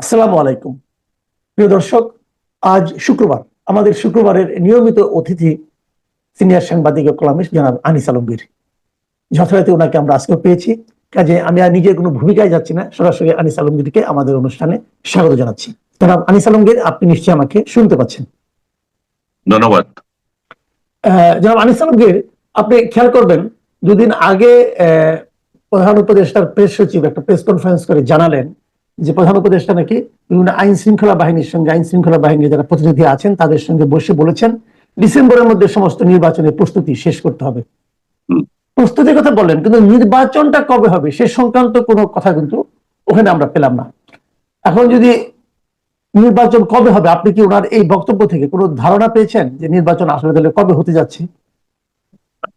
আসসালামু আলাইকুম। প্রিয় দর্শক আজ শুক্রবার আমাদের শুক্রবারের নিয়মিত অতিথি সিনিয়র সাংবাদিক ও কলামিস্ট জনাব আনিস আলমগীর। যথারীতি ওনাকে আমরা আজকে পেয়েছি। কাজে আমি আর নিজের কোনো ভূমিকায় যাচ্ছি না সরাসরি আনিস আলমগীরকে আমাদের অনুষ্ঠানে স্বাগত জানাচ্ছি। জনাব আনিস আলমগীর আপনি নিশ্চয়ই আমাকে শুনতে পাচ্ছেন। ধন্যবাদ। জনাব আনিস আলমগীর আপনি খেয়াল করবেন দুদিন আগে আহ, প্রধান উপদেষ্টার প্রেস সচিব একটা প্রেস কনফারেন্স করে জানালেন যে প্রধান উপদেষ্টা নাকি বিভিন্ন আইন শৃঙ্খলা বাহিনীর সঙ্গে আইন শৃঙ্খলা বাহিনীর যারা প্রতিনিধি আছেন তাদের সঙ্গে বসে বলেছেন ডিসেম্বরের মধ্যে সমস্ত নির্বাচনের প্রস্তুতি শেষ করতে হবে। প্রস্তুতির কথা বললেন কিন্তু নির্বাচনটা কবে হবে সে সংক্রান্ত কোনো কথা কিন্তু ওখানে আমরা পেলাম না। এখন যদি নির্বাচন কবে হবে আপনি কি ওনার এই বক্তব্য থেকে কোনো ধারণা পেয়েছেন যে নির্বাচন আসলে তাহলে কবে হতে যাচ্ছে?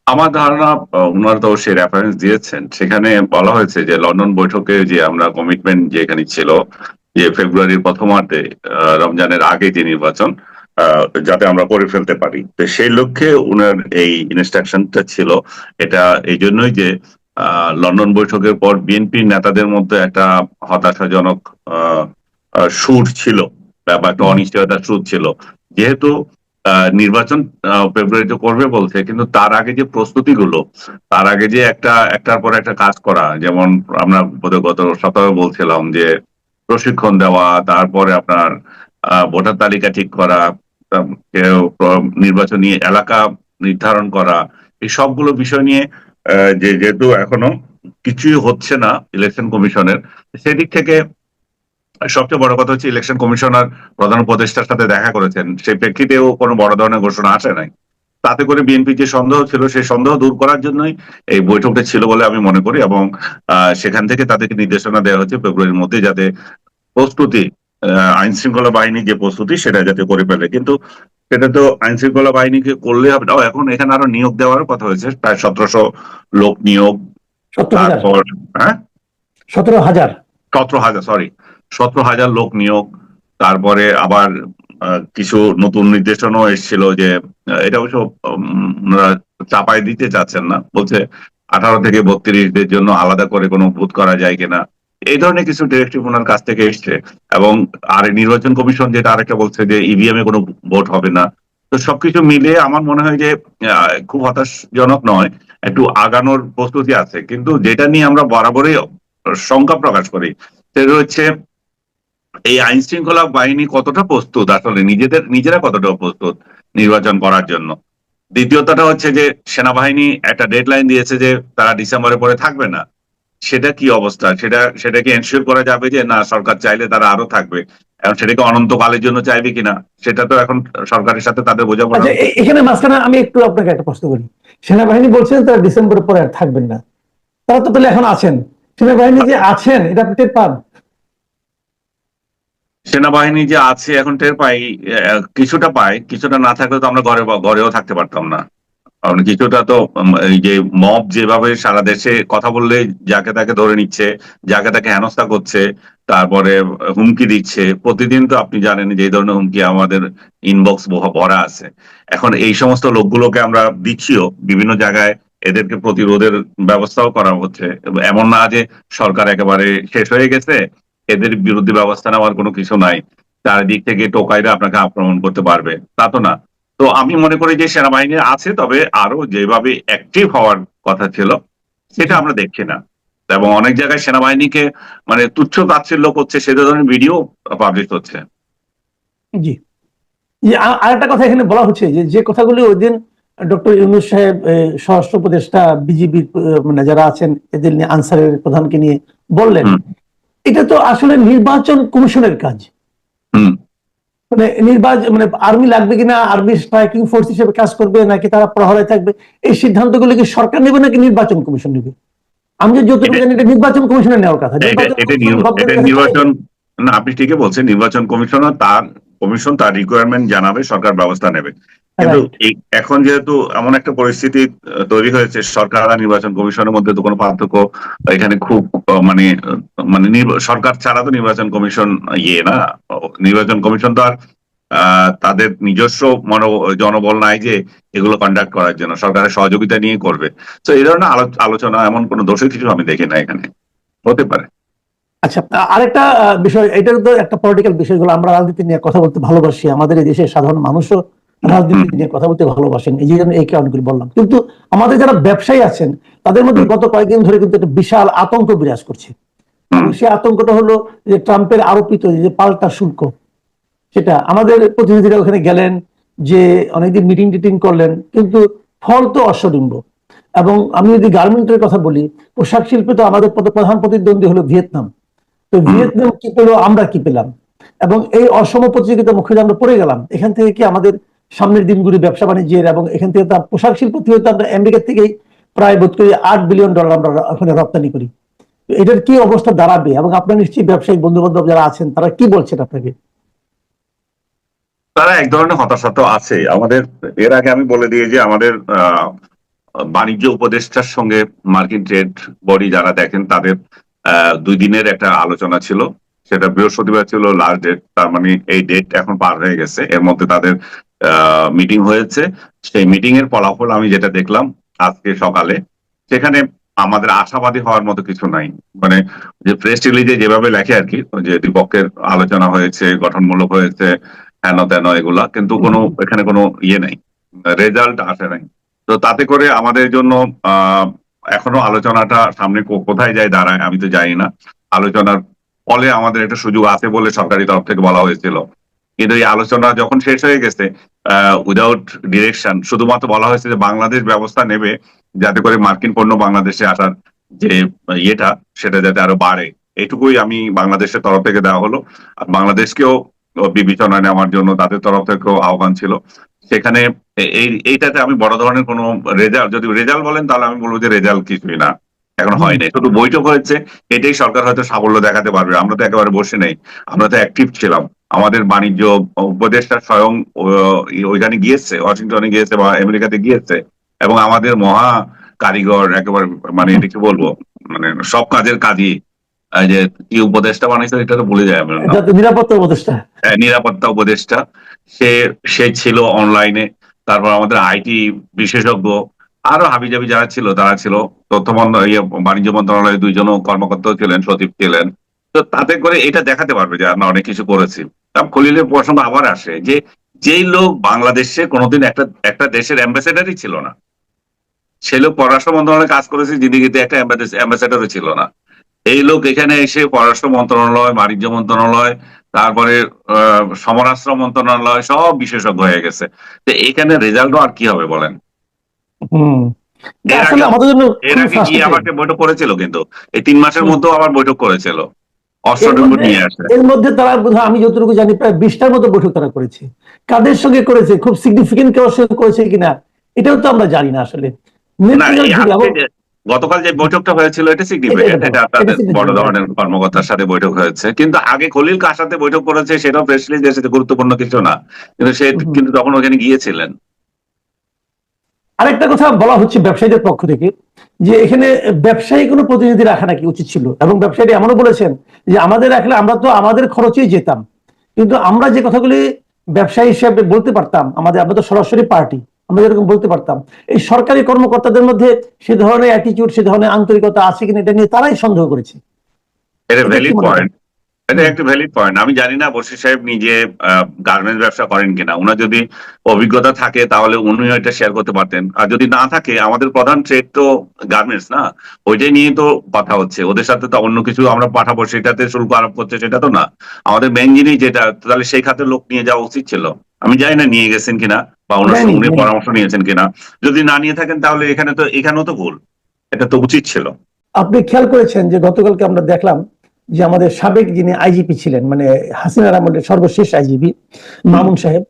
আমার ধারণা ওনারা তো সেই রেফারেন্স দিয়েছেন। সেখানে বলা হয়েছে যে, লন্ডন বৈঠকে যে আমরা কমিটমেন্ট যে এখানে ছিল, যে ফেব্রুয়ারির প্রথমার্ধে রমজানের আগে যে নির্বাচন যাতে আমরা করে ফেলতে পারি। তো সেই লক্ষ্যে ওনার এই ইনস্ট্রাকশনটা ছিল। এটা এই জন্যই যে লন্ডন বৈঠকের পর বিএনপির নেতাদের মধ্যে একটা হতাশাজনক সুর ছিল, বা একটা অনিশ্চয়তার সুর ছিল। যেহেতু নির্বাচন ফেব্রুয়ারিতে করবে বলছে। কিন্তু তার আগে যে প্রস্তুতিগুলো, তার আগে যে একটা, একটার পর একটা কাজ করা, যেমন আমরা গত সপ্তাহে বলছিলাম যে প্রশিক্ষণ দেওয়া, তারপরে আপনার ভোটার তালিকা ঠিক করা নির্বাচনী এলাকা নির্ধারণ করা, এই সবগুলো বিষয় নিয়ে যেহেতু এখনও কিছুই হচ্ছে না ইলেকশন কমিশনের, সেদিক থেকে সবচেয়ে বড় কথা হচ্ছে ইলেকশন কমিশনার প্রধান উপদেষ্টার সাথে দেখা করেছেন। সেই প্রেক্ষিতেও কোনো বড় ধরনের ঘোষণা আসে নাই। তাতে করে বিএনপি যে সন্দেহ ছিল সেই সন্দেহ দূর করার জন্যই এই বৈঠকটা ছিল বলে আমি মনে করি এবং সেখান থেকে তাদেরকে নির্দেশনা দেওয়া হচ্ছে ফেব্রুয়ারির মধ্যে যাতে প্রস্তুতি আইন শৃঙ্খলা বাহিনী যে প্রস্তুতি সেটা যাতে করে ফেলে। কিন্তু সেটা তো আইন শৃঙ্খলা বাহিনীকে করলে হবে না। এখন এখানে আরও নিয়োগ দেওয়ার কথা হয়েছে। প্রায় সতেরোশো লোক নিয়োগ। তারপর হ্যাঁ? সতেরো হাজার। সতেরো হাজার সরি সতেরো হাজার লোক নিয়োগ, তারপরে আবার কিছু নতুন নির্দেশনাও এসেছিল যে এটা অবশ্য চাপাই দিতে চাচ্ছেন না। বলছে আঠারো থেকে বত্রিশদের জন্য আলাদা করে কোনো ভোট করা যায় কিনা। এই ধরনের কিছু ডিরেক্টিভ ওনার কাছ থেকে এসছে এবং আর নির্বাচন কমিশন যেটা আরেকটা বলছে যে ইভিএম এ কোনো ভোট হবে না। তো সবকিছু মিলিয়ে আমার মনে হয় যে খুব হতাশজনক নয়, একটু আগানোর প্রস্তুতি আছে। কিন্তু যেটা নিয়ে আমরা বরাবরই শঙ্কা প্রকাশ করি, সেটা হচ্ছে এই আইন শৃঙ্খলা বাহিনী কতটা প্রস্তুত আসলে? নিজেদের, নিজেরা কতটা প্রস্তুত নির্বাচন করার জন্য? দ্বিতীয়তটা হচ্ছে যে সেনাবাহিনী একটা ডেডলাইন দিয়েছে যে তারা ডিসেম্বরের পরে থাকবে না। সেটা কি অবস্থা? সেটা, সেটাকে এনশিওর করা যাবে যে না, সরকার চাইলে তারা আরও থাকবে। এখন সেটাকে অনন্তকালের জন্য চাইবে কিনা, সেটা তো এখন সরকারের সাথে তাদের বোঝাপড়া। আচ্ছা এখানে মাঝখানে আমি একটু আপনাকে একটা প্রশ্ন করি। সেনাবাহিনী বলছেন তারা ডিসেম্বরের পরে আর থাকবেন না। তারা তো তাহলে এখন আছেন। সেনাবাহিনী যে আছেন, এটা আপনি পান? সেনাবাহিনী যে আছে, এখন টের পাই কিছুটা পাই, কিছুটা না থাকলে তো আমরা ঘরে ঘরেও থাকতে পারতাম না। কারণ কিছুটা তো এই যে মব যেভাবে সারা দেশে কথা বললে যাকে তাকে ধরে নিচ্ছে, যাকে তাকে হেনস্থা করছে, তারপরে হুমকি দিচ্ছে, প্রতিদিন তো আপনি জানেন যে এই ধরনের হুমকি আমাদের ইনবক্স ভরা আছে। এখন এই সমস্ত লোকগুলোকে আমরা দিচ্ছিও, বিভিন্ন জায়গায় এদেরকে প্রতিরোধের ব্যবস্থাও করা হচ্ছে এমন না যে সরকার একেবারে শেষ হয়ে গেছে এদের বিরুদ্ধে ব্যবস্থা নেওয়ার কোনো কিছু নাই। চারিদিক থেকে টোকাইরা আপনাকে আক্রমণ করতে পারবে। তা তো না। তো আমি মনে করি যে সেনাবাহিনী আছে তবে আরও যেভাবে অ্যাক্টিভ হওয়ার কথা ছিল সেটা আমরা দেখছি না। এবং অনেক জায়গায় সেনাবাহিনীকে মানে তুচ্ছ তাচ্ছিল্য করছে সে ধরনের ভিডিও পাবলিশ হচ্ছে। জি। জি আ- আরেকটা কথা এখানে বলা হচ্ছে যে যে কথাগুলি ওই দিন ডক্টর ইউনুস সাহেব স্বরাষ্ট্র উপদেষ্টা বিজিবির মানে যারা আছেন এদের নিয়ে আনসারের প্রধানকে নিয়ে বললেন। এটা তো আসলে নির্বাচন কমিশনের কাজ। মানে নির্বাচন মানে আর্মি লাগবে কিনা আর্মি স্ট্রাইকিং ফোর্স হিসেবে কাজ করবে নাকি তারা প্রহরায় থাকবে এই সিদ্ধান্তগুলো কি সরকার নেবে নাকি নির্বাচন কমিশন নেবে? আমি যতটুকু জানি এটা নির্বাচন কমিশনের নেওয়ার কথা। নির্বাচন না আপনি ঠিকই বলছেন নির্বাচন কমিশনার তার কমিশন তার রিকোয়ারমেন্ট জানাবে সরকার ব্যবস্থা নেবে। কিন্তু এখন যেহেতু এমন একটা পরিস্থিতি তৈরি হয়েছে সরকার আর নির্বাচন কমিশনের মধ্যে তো কোনো পার্থক্য এখানে খুব মানে মানে সরকার ছাড়া তো নির্বাচন কমিশন ইয়ে না। নির্বাচন কমিশন তো আর তাদের নিজস্ব মনো জনবল নাই যে এগুলো কন্ডাক্ট করার জন্য। সরকারের সহযোগিতা নিয়ে করবে। তো এই ধরনের আলোচনা এমন কোনো দোষের কিছু আমি দেখি না এখানে। হতে পারে। আচ্ছা আরেকটা বিষয় এটার তো একটা পলিটিক্যাল বিষয়গুলো আমরা রাজনীতি নিয়ে কথা বলতে ভালোবাসি আমাদের এই দেশের সাধারণ মানুষও রাজনীতি নিয়ে কথা বলতে ভালোবাসেন এই যে জন্য এই কারণগুলি বললাম। কিন্তু আমাদের যারা ব্যবসায়ী আছেন তাদের মধ্যে গত কয়েকদিন ধরে কিন্তু একটা বিশাল আতঙ্ক বিরাজ করছে। সেই আতঙ্কটা হলো যে ট্রাম্পের আরোপিত যে পাল্টা শুল্ক সেটা আমাদের প্রতিনিধিরা ওখানে গেলেন যে অনেকদিন মিটিং টিটিং করলেন কিন্তু ফল তো অশ্বডিম্ব। এবং আমি যদি গার্মেন্টের কথা বলি পোশাক শিল্পে তো আমাদের প্রধান প্রতিদ্বন্দ্বী হলো ভিয়েতনাম। তো ভিয়েতনাম কি পেল, আমরা কি পেলাম? এবং এই অসম প্রতিযোগিতার মুখে আমরা পড়ে গেলাম। এখান থেকে কি আমাদের সামনের দিনগুলি ব্যবসা বাণিজ্যের এবং এখান থেকে তো পোশাক শিল্প থেকে আমরা আমেরিকা থেকেই প্রায় বোধ করি আট বিলিয়ন ডলার আমরা ওখানে রপ্তানি করি। এটার কি অবস্থা দাঁড়াবে? এবং আপনার নিশ্চয়ই ব্যবসায়ী বন্ধু বান্ধব যারা আছেন, তারা কি বলছেন আপনাকে? তারা এক ধরনের হতাশা তো আছে। আমাদের, এর আগে আমি বলে দিয়ে যে আমাদের বাণিজ্য উপদেষ্টার সঙ্গে মার্কিন ট্রেড বডি যারা দেখেন, তাদের দুই দিনের একটা আলোচনা ছিল। সেটা বৃহস্পতিবার ছিল লাস্ট ডেট তার মানে এই ডেট এখন পার হয়ে গেছে। এর মধ্যে তাদের মিটিং হয়েছে। সেই মিটিং এর ফলাফল আমি যেটা দেখলাম আজকে সকালে, সেখানে আমাদের আশাবাদী হওয়ার মতো কিছু নাই। মানে যে প্রেস রিলিজে যেভাবে লেখে আর কি যে দুই পক্ষের আলোচনা হয়েছে, গঠনমূলক হয়েছে, হেন তেন এগুলা, কিন্তু কোনো, এখানে কোনো ইয়ে নাই। রেজাল্ট আসে নাই। তো তাতে করে আমাদের জন্য এখনও আলোচনাটা সামনে কোথায় যায় দাঁড়ায় আমি তো জানি না। আলোচনার ফলে আমাদের একটা সুযোগ আছে বলে সরকারি তরফ থেকে বলা হয়েছিল। কিন্তু এই আলোচনা যখন শেষ হয়ে গেছে উইদাউট ডিরেকশন শুধুমাত্র বলা হয়েছে যে বাংলাদেশ ব্যবস্থা নেবে যাতে করে মার্কিন পণ্য বাংলাদেশে আসার যে ইয়েটা, সেটা যাতে আরও বাড়ে। এটুকুই আমি বাংলাদেশের তরফ থেকে দেওয়া হলো। আর বাংলাদেশকেও বিবেচনায় নেওয়ার জন্য তাদের তরফ থেকেও আহ্বান ছিল। সেখানে এই, এইটাতে আমি বড় ধরনের কোনো রেজাল্ট, যদি রেজাল্ট বলেন তাহলে আমি বলব যে রেজাল্ট কিছুই না। এখন হয়নি শুধু বৈঠক হয়েছে, এটাই সরকার হয়তো সাফল্য দেখাতে পারবে। আমরা তো একেবারে বসে নেই। আমরা তো অ্যাক্টিভ ছিলাম। আমাদের বাণিজ্য উপদেষ্টা স্বয়ং ওইখানে গিয়েছে, ওয়াশিংটনে গিয়েছে বা আমেরিকাতে গিয়েছে। এবং আমাদের মহা কারিগর, একেবারে মানে এটা কি বলব? মানে সব কাজের কাজই যে কি উপদেষ্টা বানাইছে এটা তো ভুলে যায় আমার। নিরাপত্তা উপদেষ্টা। আহ, নিরাপত্তা উপদেষ্টা। সে সে ছিল অনলাইনে তারপর আমাদের আইটি বিশেষজ্ঞ আরও হাবিজাবি যারা ছিল তারা ছিল। তথ্য ইয়ে, বাণিজ্য মন্ত্রণালয়ের দুইজন কর্মকর্তাও ছিলেন সচিব ছিলেন। তো তাতে করে এটা দেখাতে পারবে যে আমরা অনেক কিছু করেছি। তার খলিলের প্রসঙ্গ আবার আসে যে যেই লোক বাংলাদেশে কোনোদিন একটা একটা দেশের অ্যাম্বাসেডারই ছিল না। সে লোক পররাষ্ট্র মন্ত্রণালয়ে কাজ করেছে জিদিগিতে একটা অ্যাম্বাসেডারও ছিল না। এই লোক এখানে এসে পররাষ্ট্র মন্ত্রণালয় বাণিজ্য মন্ত্রণালয় তারপরে আহ, সমরাস্ত্র মন্ত্রণালয় সব বিশেষজ্ঞ হয়ে গেছে। তো এখানে রেজাল্টও আর কি হবে বলেন? এর আগে-। আমাকে বৈঠক করেছিল কিন্তু? এই তিন মাসের মধ্যেও আবার বৈঠক করেছিল। এর মধ্যে- এর মধ্যে তারা আমি যতটুকু জানি প্রায় বিশটার মতো বৈঠক তারা করেছে। কাদের সঙ্গে করেছে? খুব সিগনিফিকেন্ট কারোর সঙ্গে করেছে কিনা? এটাও তো আমরা জানি না আসলে। গতকাল যে বৈঠকটা হয়েছিল এটা সিগনিফিকেন্ট এটা- significant। বড় ধরনের কর্মকর্তার সাথে বৈঠক হয়েছে। কিন্তু আগে খলিল কার সাথে বৈঠক করেছে সেটাও প্রেস রিলিজ এসেছে গুরুত্বপূর্ণ কিছু না। কিন্তু সে কিন্তু তখন ওখানে গিয়েছিলেন। আরেকটা কথা বলা হচ্ছে ব্যবসায়ীদের পক্ষ থেকে যে এখানে ব্যবসায়ী কোনো প্রতিনিধি রাখা নাকি উচিত ছিল? এবং ব্যবসায়ী এমনও বলেছেন যে আমাদের রাখলে আমরা তো আমাদের খরচেই যেতাম। কিন্তু আমরা যে কথাগুলি ব্যবসায়ী হিসেবে বলতে পারতাম আমাদের আমরা তো সরাসরি পার্টি। আমরা যেরকম বলতে পারতাম। এই সরকারি কর্মকর্তাদের মধ্যে সে ধরনের অ্যাটিটিউড সে ধরনের আন্তরিকতা আছে কিনা এটা নিয়ে তারাই সন্দেহ করেছে। এটা ভ্যালিড পয়েন্ট এটা একটা ভ্যালিড পয়েন্ট আমি জানি না বসির সাহেব নিজে গার্মেন্টস ব্যবসা করেন কিনা। ওনার যদি অভিজ্ঞতা থাকে তাহলে উনিও এটা শেয়ার করতে পারতেন। আর যদি না থাকে আমাদের প্রধান ট্রেড তো গার্মেন্টস না। ওইটাই নিয়ে তো কথা হচ্ছে। ওদের সাথে তো অন্য কিছু আমরা পাঠাবো সেটাতে শুল্ক আরোপ করছে সেটা তো না। আমাদের মেন জিনিস যেটা তাহলে সেই খাতে লোক নিয়ে যাওয়া উচিত ছিল। আমি জানি না নিয়ে গেছেন কিনা। বা ওনার সঙ্গে উনি পরামর্শ নিয়েছেন কিনা। যদি না নিয়ে থাকেন তাহলে এখানে তো এখানেও তো ভুল। এটা তো উচিত ছিল। আপনি খেয়াল করেছেন যে গতকালকে আমরা দেখলাম যে আমাদের সাবেক যিনি আইজিপি ছিলেন মানে হাসিনার আমলের সর্বশেষ আইজিপি মামুন সাহেব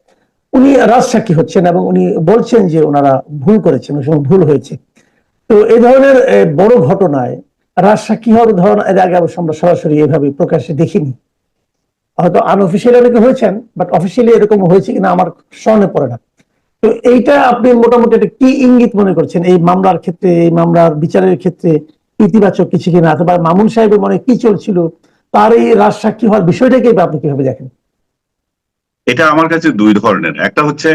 উনি রাজসাক্ষী হচ্ছেন এবং উনি বলছেন যে ওনারা ভুল করেছেন ওই সময় ভুল হয়েছে। তো এই ধরনের বড় ঘটনায় রাজসাক্ষী হওয়ার ধরন এর আগে অবশ্য আমরা সরাসরি এভাবে প্রকাশ্যে দেখিনি। হয়তো আনঅফিসিয়ালি অনেকে হয়েছেন বাট অফিসিয়ালি এরকম হয়েছে কিনা আমার স্মরণে পড়ে না। তো এইটা আপনি মোটামুটি একটা কি ইঙ্গিত মনে করছেন? এই মামলার ক্ষেত্রে এই মামলার বিচারের ক্ষেত্রে ইতিবাচক কিছু কিনা অথবা মামুন সাহেবের মনে কি চলছিল? তার এই রাজসাক্ষী হওয়ার বিষয়টাকে আপনি কীভাবে দেখেন? এটা আমার কাছে দুই ধরনের। একটা হচ্ছে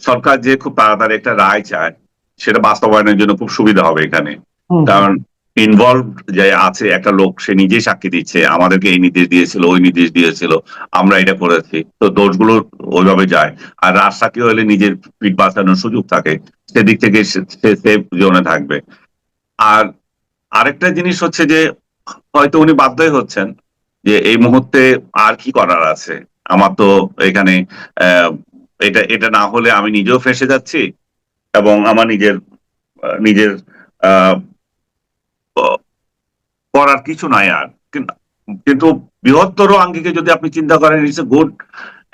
সরকার যে খুব তাড়াতাড়ি একটা রায় চায় সেটা বাস্তবায়নের জন্য খুব সুবিধা হবে এখানে। কারণ ইনভলভ যে আছে একটা লোক সে নিজেই সাক্ষী দিচ্ছে আমাদেরকে এই নির্দেশ দিয়েছিল ওই নির্দেশ দিয়েছিল আমরা এটা করেছি। তো দোষগুলো ওইভাবে যায়। আর রাজ সাক্ষী হলে নিজের পিঠ বাঁচানোর সুযোগ থাকে। সেদিক থেকে সে- সেফ জোনে থাকবে। আর আরেকটা জিনিস হচ্ছে যে হয়তো উনি বাধ্যই হচ্ছেন যে এই মুহূর্তে আর কি করার আছে। আমার তো এখানে এটা এটা না হলে আমি নিজেও ফেসে যাচ্ছি এবং আমার নিজের নিজের আহ, করার কিছু নাই আর। কিন্তু বৃহত্তর আঙ্গিকে যদি আপনি চিন্তা করেন ইটস গুড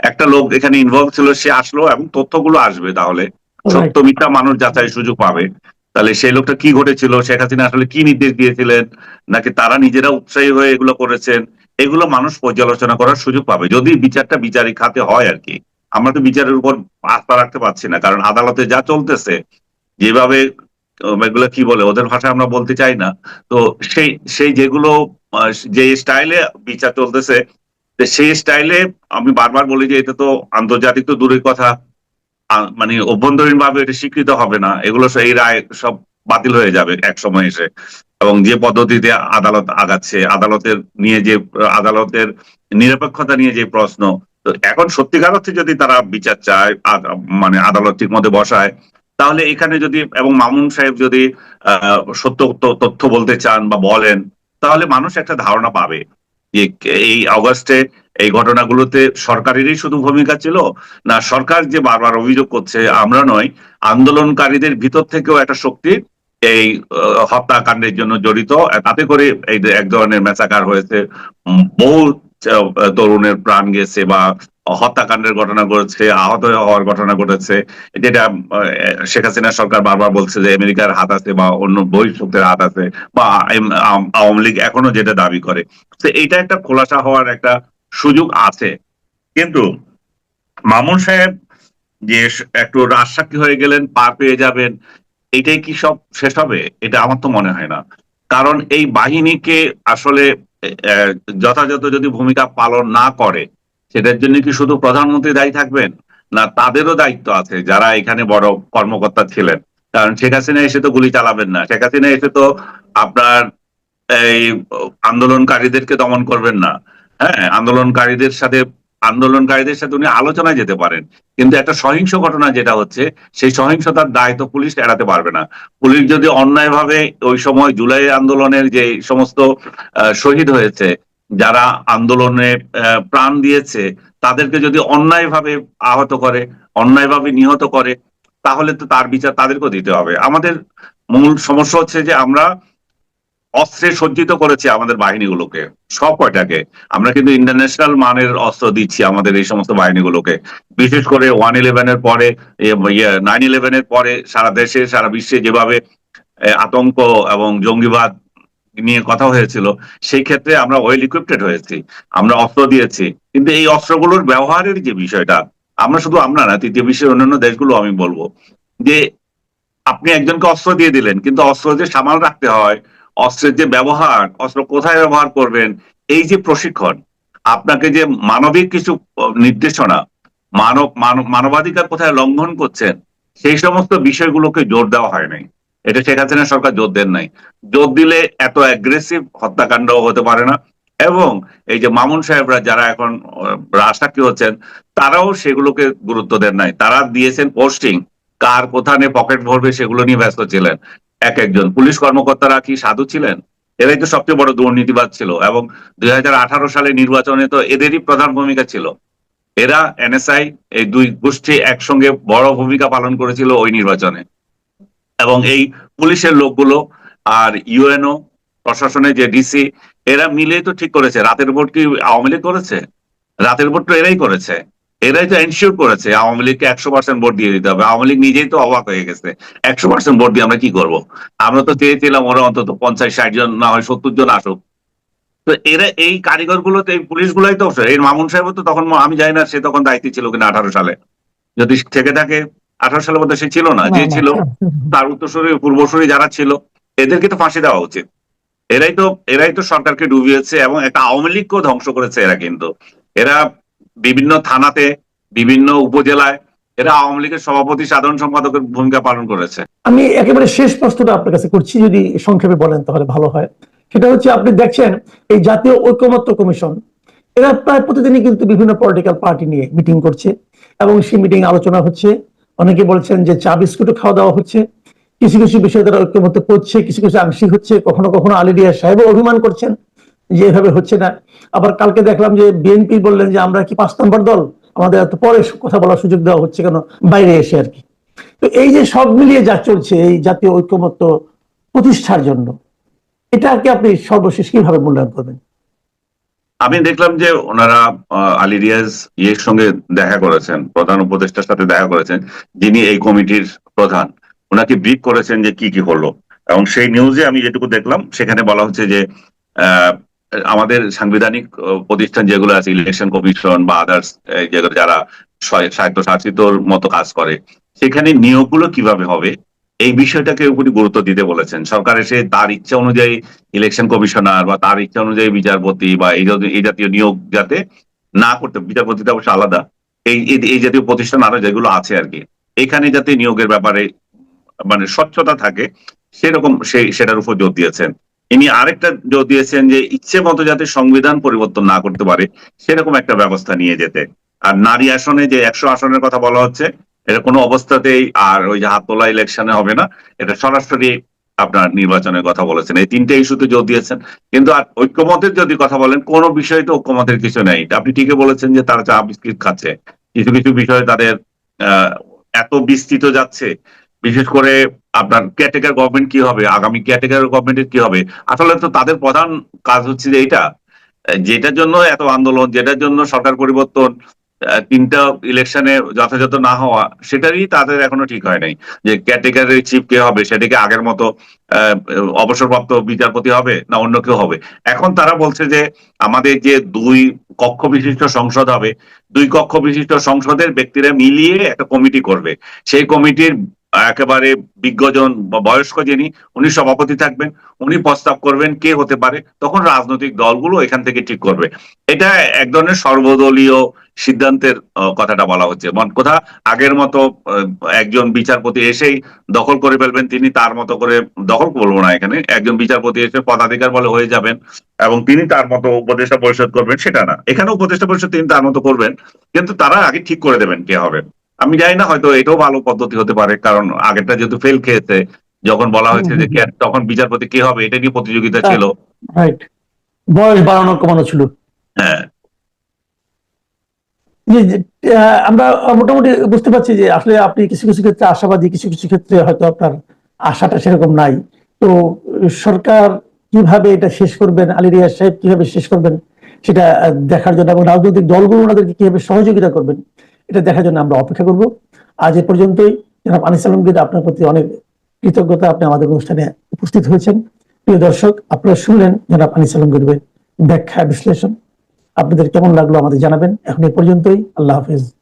একটা লোক এখানে ইনভলভ ছিল সে আসলো এবং তথ্যগুলো আসবে তাহলে। সত্য মিথ্যা মানুষ যাচাই সুযোগ পাবে। তাহলে সেই লোকটা কি ঘটেছিল শেখ হাসিনা আসলে কি নির্দেশ দিয়েছিলেন নাকি তারা নিজেরা উৎসাহী হয়ে এগুলো করেছেন এগুলো মানুষ পর্যালোচনা করার সুযোগ পাবে। যদি বিচারটা বিচারিক খাতে হয় আর কি আমরা তো বিচারের উপর আস্থা রাখতে পারছি না কারণ আদালতে যা চলতেছে যেভাবে এগুলো কি বলে? ওদের ভাষায় আমরা বলতে চাই না। তো সেই সেই যেগুলো যে স্টাইলে বিচার চলতেছে সেই স্টাইলে আমি বারবার বলি যে এটা তো আন্তর্জাতিক তো দূরের কথা। মানে অভ্যন্তরীণ ভাবে এটা স্বীকৃত হবে না। এগুলো এই রায় সব বাতিল হয়ে যাবে এক সময় এসে। এবং যে পদ্ধতিতে আদালত আগাচ্ছে, আদালতের নিয়ে যে, আদালতের নিরপেক্ষতা নিয়ে যে প্রশ্ন, তো এখন সত্যিকার অর্থে যদি তারা বিচার চায় মানে আদালত ঠিক মতো বসায় তাহলে এখানে যদি, এবং মামুন সাহেব যদি সত্য তথ্য বলতে চান বা বলেন, তাহলে মানুষ একটা ধারণা পাবে এই অগস্টে এই ঘটনাগুলোতে সরকারেরই শুধু ভূমিকা ছিল না সরকার যে বারবার অভিযোগ করছে, আমরা নয়, আন্দোলনকারীদের ভিতর থেকেও একটা শক্তি এই হত্যাকাণ্ডের জন্য জড়িত। তাতে করে এই এক ধরনের মেসাকার হয়েছে বহু তরুণের প্রাণ গেছে বা হত্যাকাণ্ডের ঘটনা ঘটেছে, আহত হওয়ার ঘটনা ঘটেছে। যেটা শেখ হাসিনা সরকার বারবার বলছে যে আমেরিকার হাত আছে বা অন্য বহিঃশক্তির হাত আছে বা আওয়ামী লীগ এখনও যেটা দাবি করে। তো এইটা একটা খোলাসা হওয়ার একটা সুযোগ আছে। কিন্তু মামুন সাহেব যে একটু রাজসাক্ষী হয়ে গেলেন, পার পেয়ে যাবেন, এটাই কি সব শেষ হবে? এটা আমার তো মনে হয় না। কারণ এই বাহিনীকে আসলে যথাযথ যদি ভূমিকা পালন না করে সেটার জন্য কি শুধু প্রধানমন্ত্রী দায়ী থাকবেন? না, তাদেরও দায়িত্ব আছে যারা এখানে বড় কর্মকর্তা ছিলেন। কারণ শেখ হাসিনা এসে তো গুলি চালাবেন না। শেখ হাসিনা এসে তো আপনার এই আন্দোলনকারীদেরকে দমন করবেন না। হ্যাঁ আন্দোলনকারীদের সাথে আন্দোলনকারীদের সাথে উনি আলোচনায় যেতে পারেন। কিন্তু একটা সহিংস ঘটনা যেটা হচ্ছে, সেই সহিংসতার দায় তো পুলিশ এড়াতে পারবে না। পুলিশ যদি অন্যায়ভাবে ওই সময় জুলাই আন্দোলনের যে সমস্ত শহীদ হয়েছে যারা আন্দোলনে প্রাণ দিয়েছে, তাদেরকে যদি অন্যায়ভাবে আহত করে, অন্যায়ভাবে নিহত করে, তাহলে তো তার বিচার তাদেরকেও দিতে হবে। আমাদের মূল সমস্যা হচ্ছে যে আমরা অস্ত্রে সজ্জিত করেছে আমাদের বাহিনীগুলোকে, সব কয়টাকে। আমরা কিন্তু ইন্টারন্যাশনাল মানের অস্ত্র দিচ্ছি আমাদের এই সমস্ত বাহিনীগুলোকে। বিশেষ করে ওয়ান ইলেভেনের পরে নাইন ইলেভেনের পরে সারা দেশে, সারা বিশ্বে যেভাবে আতঙ্ক এবং জঙ্গিবাদ নিয়ে কথা হয়েছিল, সেই ক্ষেত্রে আমরা ওয়েল ইকুইপটেড হয়েছি, আমরা অস্ত্র দিয়েছি। কিন্তু এই অস্ত্রগুলোর ব্যবহারের যে বিষয়টা, আমরা শুধু আমরা না, তৃতীয় বিশ্বের অন্যান্য দেশগুলো আমি বলব, যে আপনি একজনকে অস্ত্র দিয়ে দিলেন, কিন্তু অস্ত্র যে সামাল রাখতে হয়, অস্ত্রের যে ব্যবহার, অস্ত্র কোথায় ব্যবহার করবেন, এই যে প্রশিক্ষণ, আপনাকে যে মানবিক কিছু নির্দেশনা, মানব, মানব- মানবাধিকার কোথায় লঙ্ঘন করছেন, সেই সমস্ত বিষয়গুলোকে জোর দেওয়া হয় নাই। এটা শেখ হাসিনা সরকার জোর দেন নাই। জোর দিলে এত অ্যাগ্রেসিভ হত্যাকাণ্ড হতে পারে না। এবং এই যে মামুন সাহেবরা যারা এখন রাজসাক্ষী হচ্ছেন, তারাও সেগুলোকে গুরুত্ব দেন নাই। তারা দিয়েছেন পোস্টিং কার কোথানে পকেট ভরবে সেগুলো নিয়ে ব্যস্ত ছিলেন। এক একজন। পুলিশ কর্মকর্তারা কি সাধু ছিলেন? এরাই তো সবচেয়ে বড় দুর্নীতিবাদ ছিল। এবং দুই হাজার সালে নির্বাচনে তো এদেরই প্রধান ভূমিকা ছিল। এরা এনএসআই, এই দুই গোষ্ঠী একসঙ্গে বড় ভূমিকা পালন করেছিল ওই নির্বাচনে। এবং এই পুলিশের লোকগুলো আর ইউএনও প্রশাসনের যে ডিসি এরা মিলে তো ঠিক করেছে। রাতের ভোট কি আওয়ামী লীগ করেছে? রাতের ভোট তো এরাই করেছে। এরাই তো এনশিওর করেছে আওয়ামী লীগকে একশো পার্সেন্ট ভোট দিয়ে দিতে হবে। আওয়ামী লীগ নিজেই তো অবাক হয়ে গেছে। একশো পার্সেন্ট ভোট দিয়ে আমরা কি করব? আমরা তো চেয়েছিলাম ওরা অন্তত পঞ্চাশ ষাট জন না হয় সত্তর জন আসুক। তো এরা এই কারিগরগুলো তো এই পুলিশ গুলাই তো, এই মামুন সাহেব তো তখন, আমি জানি না সে তখন দায়িত্বে ছিল কিনা আঠারো সালে। যদি থেকে থাকে আঠারো সালের মধ্যে সে ছিল না যে ছিল তার উত্তরসূরি পূর্বসূরি যারা ছিল এদেরকে তো ফাঁসি দেওয়া উচিত। এরাই তো এরাই তো সরকারকে ডুবিয়েছে এবং একটা আওয়ামী লীগকেও ধ্বংস করেছে এরা কিন্তু। এরা বিভিন্ন থানাতে বিভিন্ন উপজেলায় এরা আওয়ামী লীগের সভাপতি সাধারণ সম্পাদকের ভূমিকা পালন করেছে। আমি একেবারে শেষ প্রশ্নটা আপনার কাছে করছি যদি সংক্ষেপে বলেন তাহলে ভালো হয়। সেটা হচ্ছে আপনি দেখছেন এই জাতীয় ঐক্যমত্য কমিশন এরা প্রায় প্রতিদিনই কিন্তু বিভিন্ন পলিটিক্যাল পার্টি নিয়ে মিটিং করছে এবং সেই মিটিং আলোচনা হচ্ছে। অনেকে বলছেন যে চা বিস্কুটও খাওয়া দাওয়া হচ্ছে। কিছু কিছু বিষয়ে তারা ঐক্যমত্য করছে, কিছু কিছু আংশিক হচ্ছে, কখনো কখনো আলিডিয়া সাহেব অভিমান করছেন যে এভাবে হচ্ছে না। আবার কালকে দেখলাম যে বিএনপি বললেন যে আমরা কি পাঁচ নম্বর দল? আমাদের এত পরে কথা বলার সুযোগ দেওয়া হচ্ছে কেন? বাইরে এসে আর কি। তো এই যে সব মিলিয়ে যা চলছে এই জাতীয় ঐক্যমত্য প্রতিষ্ঠার জন্য, এটাকে আপনি সর্বশেষ কীভাবে মূল্যায়ন করবেন? আমি দেখলাম যে ওনারা আলী রিয়াজ ইয়ের সঙ্গে দেখা করেছেন, প্রধান উপদেষ্টার সাথে দেখা করেছেন, যিনি এই কমিটির প্রধান। ওনাকে ব্রিফ করেছেন যে কি কি হলো। এবং সেই নিউজে আমি যেটুকু দেখলাম, সেখানে বলা হচ্ছে যে আমাদের সাংবিধানিক প্রতিষ্ঠান যেগুলো আছে ইলেকশন কমিশন বা আদার্স যেগুলো যারা স্বায়- স্বায়ত্তশাসিতর মতো কাজ করে, সেখানে নিয়োগগুলো কীভাবে হবে? এই বিষয়টাকে উপরই গুরুত্ব দিতে বলেছেন। সরকার এসে তার ইচ্ছা অনুযায়ী ইলেকশন কমিশনার বা তার ইচ্ছা অনুযায়ী বিচারপতি বা এই জাতীয়- নিয়োগ যাতে না করতে বিচারপতিটা অবশ্য আলাদা। এই- এই জাতীয় প্রতিষ্ঠান আরও যেগুলো আছে আর কি। এখানে যাতে নিয়োগের ব্যাপারে মানে স্বচ্ছতা থাকে, সেরকম সেই সেটার উপর জোর দিয়েছেন। ইনি আরেকটা জোর দিয়েছেন যে ইচ্ছে মতো যাতে সংবিধান পরিবর্তন না করতে পারে, সেরকম একটা ব্যবস্থা নিয়ে যেতে। আর নারী আসনে যে একশো আসনের কথা বলা হচ্ছে এটা কোনো অবস্থাতেই আর ওই যে হাত তোলা ইলেকশনে হবে না। এটা সরাসরি আপনার নির্বাচনের কথা বলেছেন। এই তিনটে ইস্যুতে জোর দিয়েছেন। কিন্তু আর ঐক্যমতের যদি কথা বলেন কোনো বিষয়ে তো ঐক্যমতের কিছু নেই। আপনি ঠিকই বলেছেন যে তারা চা বিস্কিট খাচ্ছে। কিছু কিছু বিষয়ে তাদের এত বিস্তৃত যাচ্ছে। বিশেষ করে আপনার কেয়ারটেকার গভর্নমেন্ট কি হবে? আগামী কেয়ারটেকার গভর্নমেন্টের কি হবে? আসলে তো তাদের প্রধান কাজ হচ্ছে যে আহ, যেটার জন্য এত আন্দোলন যেটার জন্য সরকার পরিবর্তন তিনটা ইলেকশনে যথাযথ না হওয়া, সেটারই তাদের এখনও ঠিক হয় নাই। যে ক্যাটেগরি চিফ কে হবে, সেটাকে আগের মতো অবসরপ্রাপ্ত বিচারপতি হবে না অন্য কেউ হবে। এখন তারা বলছে যে আমাদের যে দুই কক্ষ বিশিষ্ট সংসদ হবে, দুই কক্ষ বিশিষ্ট সংসদের ব্যক্তিরা মিলিয়ে একটা কমিটি করবে। সেই কমিটির একেবারে বিজ্ঞজন বা বয়স্ক যিনি, উনি সভাপতি থাকবেন, উনি প্রস্তাব করবেন কে হতে পারে, তখন রাজনৈতিক দলগুলো এখান থেকে ঠিক করবে। এটা এক ধরনের সর্বদলীয় সিদ্ধান্তের কথাটা বলা হচ্ছে। মন কথা, আগের মতো একজন বিচারপতি এসেই দখল করে ফেলবেন, তিনি তার মতো করে দখল বলব না এখানে। একজন বিচারপতি এসে পদাধিকার বলে হয়ে যাবেন এবং তিনি তার মতো উপদেষ্টা পরিষদ করবেন, সেটা না। এখানে উপদেষ্টা পরিষদ তিনি তার মতো করবেন, কিন্তু তারা আগে ঠিক করে দেবেন কে হবে। আমি জানি না হয়তো এটাও ভালো পদ্ধতি হতে পারে কারণ আগেরটা যেহেতু ফেল খেয়েছে যখন বলা হয়েছে যে তখন বিচারপতি কে হবে এটা নিয়ে প্রতিযোগিতা ছিল। রাইট বয়স বাড়ানো কমানো ছিল। হ্যাঁ। আমরা মোটামুটি বুঝতে পারছি যে আসলে আপনি কিছু কিছু ক্ষেত্রে আশাবাদী কিছু কিছু ক্ষেত্রে হয়তো আপনার আশাটা সেরকম নাই। তো সরকার কীভাবে এটা শেষ করবেন আলী রিয়াজ সাহেব কীভাবে শেষ করবেন সেটা দেখার জন্য এবং রাজনৈতিক দলগুলো ওনাদেরকে কীভাবে সহযোগিতা করবেন এটা দেখার জন্য আমরা অপেক্ষা করব। আজ এ পর্যন্তই। জনাব আনিস আলমগীর, আপনার প্রতি অনেক কৃতজ্ঞতা। আপনি আমাদের অনুষ্ঠানে উপস্থিত হয়েছেন। প্রিয় দর্শক, আপনারা শুনলেন জনাব আনিস আলমগীরের ব্যাখ্যা বিশ্লেষণ। আপনাদের কেমন লাগল আমাদের জানাবেন। এখন এ পর্যন্তই। আল্লাহ হাফিজ।